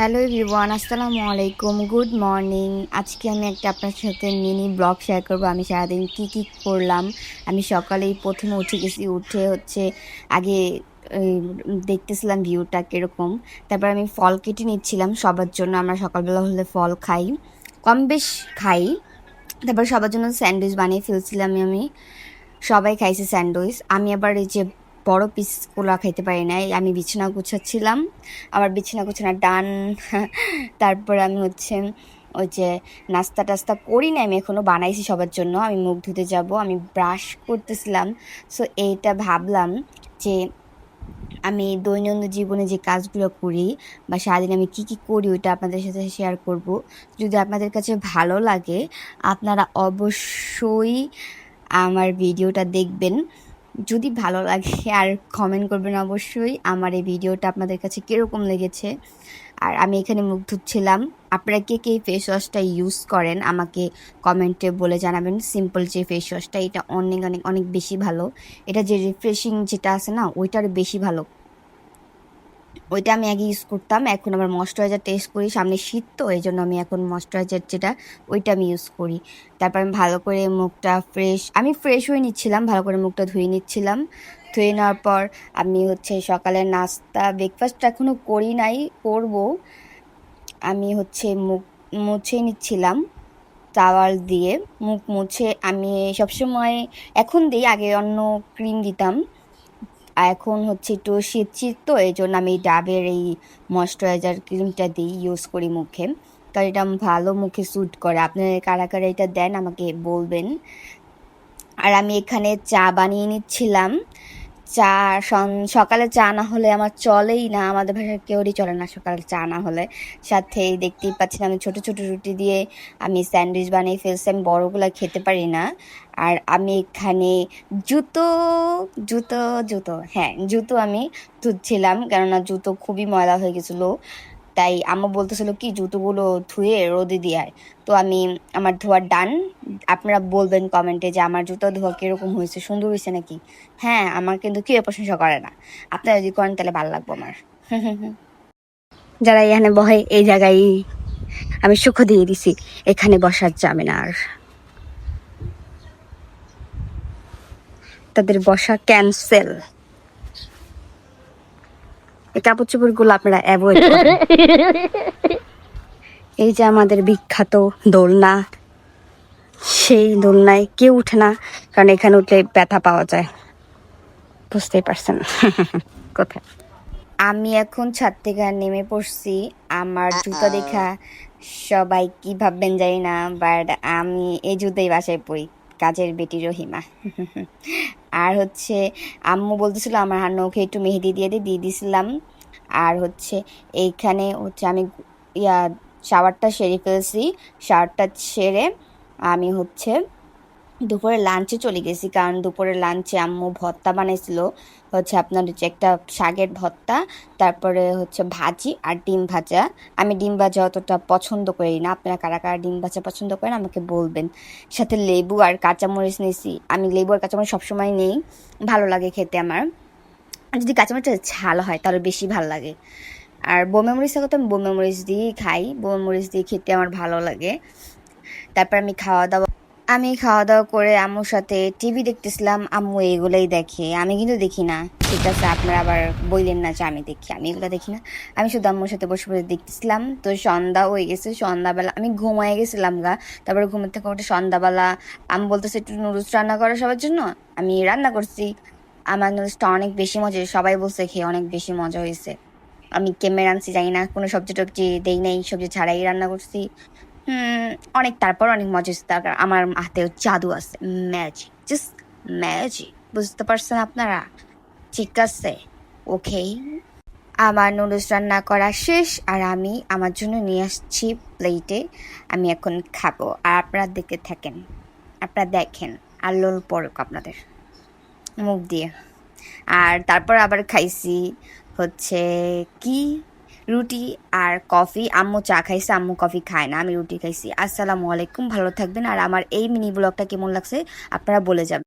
Hello everyone, আসসালামু আলাইকুম, good morning. আজকে আমি একটা আপনার সাথে মিনি ব্লগ শেয়ার করব। আমি সারাদিন কী কী করলাম? আমি সকালেই প্রথমে উঠে গেছি, উঠে হচ্ছে আগে দেখতেছিলাম ভিউটা কীরকম। তারপর আমি ফল কেটে নিচ্ছিলাম, সবার জন্য আমরা সকালবেলা হলে ফল খাই, কম বেশ খাই। তারপর সবার জন্য স্যান্ডউইচ বানিয়ে ফেলছিলাম আমি। সবাই খাইছে স্যান্ডউইচ। আমি আবার এই যে বড় পিসগুলো খাইতে পারি নাই। আমি বিছানা গুছাচ্ছিলাম, আবার বিছানা গুছানা ডান, তারপর আমি হচ্ছে ওই যে নাস্তা টাস্তা করি না আমি এখনও বানাইছি সবার জন্য। আমি মুখ ধুতে যাব, আমি ব্রাশ করতেছিলাম। সো এইটা ভাবলাম যে আমি দৈনন্দিন জীবনে যে কাজগুলো করি বা সারাদিন আমি কী কী করি, ওইটা আপনাদের সাথে শেয়ার করব। যদি আপনাদের কাছে ভালো লাগে, আপনারা অবশ্যই আমার ভিডিওটা দেখবেন। যদি ভালো লাগে আর কমেন্ট করবেন অবশ্যই, আমার এই ভিডিওটা আপনাদের কাছে কীরকম লেগেছে? আর আমি এখানে মুখ ধুচ্ছিলাম আপনারা কে কে ফেস ওয়াশটা ইউজ করেন, আমাকে কমেন্টে বলে জানাবেন। সিম্পল যে ফেস ওয়াশটা এটা অনেক অনেক অনেক বেশি ভালো। এটা যে রিফ্রেশিং যেটা আছে না, ওইটার বেশি ভালো। ওইটা আমি আগে ইউজ করতাম, এখন আমার ময়শ্চারাইজার টেস্ট করি, সামনে শীত তো এই জন্য আমি এখন ময়শ্চারাইজার যেটা, ওইটা আমি ইউজ করি। তারপর আমি ভালো করে মুখটা ফ্রেশ আমি ফ্রেশ হয়ে নিচ্ছিলাম, ভালো করে মুখটা ধুয়ে নিচ্ছিলাম। ধুয়ে নেওয়ার পর আমি হচ্ছে সকালের নাস্তা ব্রেকফাস্ট এখনও করি নাই, করব। আমি হচ্ছে মুখ মুছে নিচ্ছিলাম টাওয়াল দিয়ে। মুখ মুছে আমি সবসময়, এখন দিই, আগে অন্য ক্রিম দিতাম। এখন হচ্ছে একটু শীত শীত তো, এই জন্য আমি ডাবের এই ময়শ্চারাইজার ক্রিমটা দিই ইউজ করি মুখে। কারণ এটা ভালো মুখে স্যুট করে। আপনারা কারা কারা এটা দেন আমাকে বলবেন। আর আমি এখানে চা বানিয়ে নিচ্ছিলাম। চা সকালে চা না হলে আমার চলেই না। আমাদের ভাষায় কেউরই চলে না সকালে চা না হলে। সাথে দেখতেই পাচ্ছেন আমি ছোট ছোট রুটি দিয়ে আমি স্যান্ডউইচ বানিয়ে ফেলছি। আমি বড়গুলো খেতে পারি না। আর আমি এখানে জুতো জুতো জুতো হ্যাঁ জুতো আমি ধুচ্ছিলাম কেননা জুতো খুবই ময়লা হয়ে গেছিল। তাই আম্মা বলতেছিল কি, জুতোগুলো ধুয়ে রোদে দিয়ে তো আমি আমার ধোয়ার ডান, আপনারা বলবেন কমেন্টে যে আমার জুতো ধোয়া কীরকম হয়েছে, সুন্দর হয়েছে নাকি? হ্যাঁ আমার কিন্তু কেউ প্রশংসা করে না। আপনারা যদি করেন তাহলে ভালো লাগবো আমার। যারা এখানে বহে এই জায়গায় আমি সুখ দিয়ে দিছি, এখানে বসার যাবে না আর। তাদের বসা ক্যান্সেল কাপড় চোপড়গুলো আপনারা অ্যাভয়েড করেন। এই যে আমাদের বিখ্যাত দোলনা সেই দোলনায় কেউ উঠে না কারণ এখানে উঠলে ব্যথা পাওয়া যায়। বুঝতেই পারছেন। কোথায়? আমি এখন ছাদ থেকে নেমে পড়ছি। আমার জুতো দেখা সবাই কি ভাববেন জানি না বাট আমি এই জুতোই বাসায় পড়ি কাজের বেটি রহিমা। আর হচ্ছে আম্মু বলতেছিল, আমার হার নৌকে একটু মেহেদি দিয়ে দিয়ে দিয়ে দিয়েছিলাম আর হচ্ছে এইখানে হচ্ছে আমি ইয়া শাওয়ারটা সেরে ফেলছি শাওয়ারটা সেরে আমি হচ্ছে দুপুরে লাঞ্চে চলে গেছি। কারণ দুপুরে লাঞ্চে আম্মু ভর্তা বানাইছিল। হচ্ছে আপনার হচ্ছে একটা শাকের ভর্তা, তারপরে হচ্ছে ভাজি আর ডিম ভাজা। আমি ডিম ভাজা অতটা পছন্দ করি না। আপনারা কারা কারা ডিম ভাজা পছন্দ করেন আমাকে বলবেন। সাথে লেবু আর কাঁচামরিচ নিয়েছি। আমি লেবু আর কাঁচামরিচ সবসময় নেই। ভালো লাগে খেতে আমার। যদি কাঁচামরিচটা ঝাল হয়, তাহলে বেশি ভালো লাগে। আর বোমে মরিচ থাকলে তো আমি বোমে মরিচ দিয়েই খাই। বোমে মরিচ দিয়ে খেতে আমার ভালো লাগে। তারপর আমি খাওয়া দাওয়া আমি খাওয়া দাওয়া করে আম্মুর সাথে টিভি দেখতেছিলাম। আম্মু এগুলোই দেখে। আমি কিন্তু দেখি না। ঠিক আছে, আপনারা আবার বললেন না যে আমি দেখি। আমি এগুলো দেখি না। আমি শুধু আম্মুর সাথে বসে বসে দেখতেছিলাম। তো সন্ধ্যা হয়ে গেছে, সন্ধ্যাবেলা আমি ঘুমায় গেছিলাম গা। তারপরে ঘুমের থেকে উঠে সন্ধ্যাবেলা আমি বলতেছি, একটু নুডলস রান্না করা সবার জন্য? আমি রান্না করছি। আমার নুডলসটা অনেক বেশি মজা সবাই বলছে খেয়ে অনেক বেশি মজা হয়েছে। আমি কেমে রাঁধছি জানি না। কোনো সবজি টবজি দেই নাই, সবজি ছাড়াই রান্না করছি। অনেক তারপর অনেক মজা আমার হাতে জাদু আছে। ম্যাজিক জাস্ট ম্যাজিক বুঝতে পারছেন আপনারা? ঠিক আছে ওকে আমার নুডলস রান্না করা শেষ, আর আমি আমার জন্য নিয়ে আসছি প্লেটে আমি এখন খাব। আর আপনারা দেখতে থাকেন। আপনারা দেখেন, আর লোল পড়ুক আপনাদের। মুখ দিয়ে। আর তারপর আবার খাইছি হচ্ছে কি? রুটি আর কফি। আম্মু চা খাইছে, আম্মু কফি খায় না, আমি রুটি খাইছি। আসসালামু আলাইকুম, ভালো থাকবেন। আর আমার এই মিনি ব্লগটা কেমন লাগছে, আপনারা বলে যাবেন।